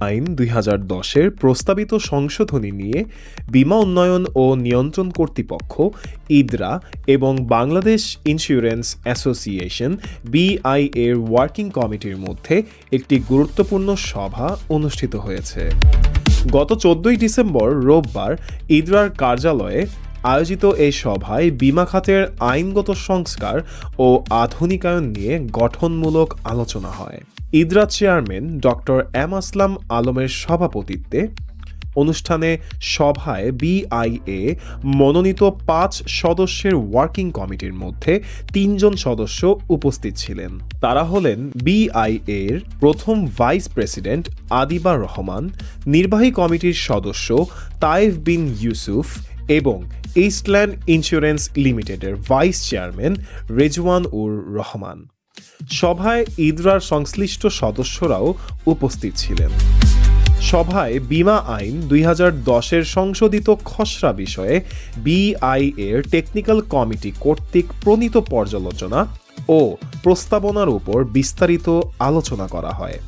আইন দুই হাজার দশের প্রস্তাবিত সংশোধনী নিয়ে বীমা উন্নয়ন ও নিয়ন্ত্রণ কর্তৃপক্ষ, ইদ্রা এবং বাংলাদেশ ইন্স্যুরেন্স অ্যাসোসিয়েশন বিআই এর ওয়ার্কিং কমিটির মধ্যে একটি গুরুত্বপূর্ণ সভা অনুষ্ঠিত হয়েছে। গত চোদ্দই ডিসেম্বর রোববার ইদ্রার কার্যালয়ে আয়োজিত এই সভায় বিমা খাতের আইনগত সংস্কার ও আধুনিকায়ন নিয়ে গঠনমূলক আলোচনা হয়। IDRA chairman doctor M Aslam আলমের সভাপতিত্বে অনুষ্ঠানে সভায় বিআইএ মনোনীত পাঁচ সদস্যের ওয়ার্কিং কমিটির মধ্যে তিনজন সদস্য উপস্থিত ছিলেন। তারা হলেন বিআইএ এর প্রথম ভাইস প্রেসিডেন্ট আদিবা রহমান, নির্বাহী কমিটির সদস্য তাইফ বিন ইউসুফ এবং ইস্টল্যান্ড ইন্স্যুরেন্স লিমিটেডের ভাইস চেয়ারম্যান রেজওয়ান উর রহমান। সভায় ইদরার সংশ্লিষ্ট সদস্যরাও উপস্থিত ছিলেন। সভায় বিমা আইন দুই দশের সংশোধিত খসড়া বিষয়ে বিআই এর টেকনিক্যাল কমিটি কর্তৃক প্রণীত পর্যালোচনা ও প্রস্তাবনার উপর বিস্তারিত আলোচনা করা হয়।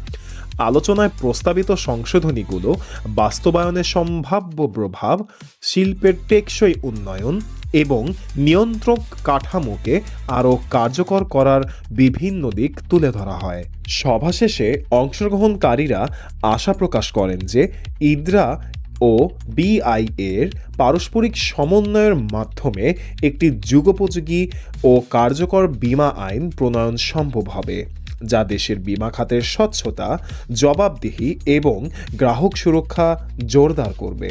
আলোচনায় প্রস্তাবিত সংশোধনীগুলো বাস্তবায়নে সম্ভাব্য প্রভাব, শিল্পের টেকসই উন্নয়ন এবং নিয়ন্ত্রক কাঠামোকে আরও কার্যকর করার বিভিন্ন দিক তুলে ধরা হয়। সভা শেষে অংশগ্রহণকারীরা আশা প্রকাশ করেন যে ইদ্রা ও বিআই এর পারস্পরিক সমন্বয়ের মাধ্যমে একটি যুগোপযোগী ও কার্যকর বীমা আইন প্রণয়ন সম্ভব হবে। যা দেশের বিমা খাতের স্বচ্ছতা জবাবদিহি এবং গ্রাহক সুরক্ষা জোরদার করবে।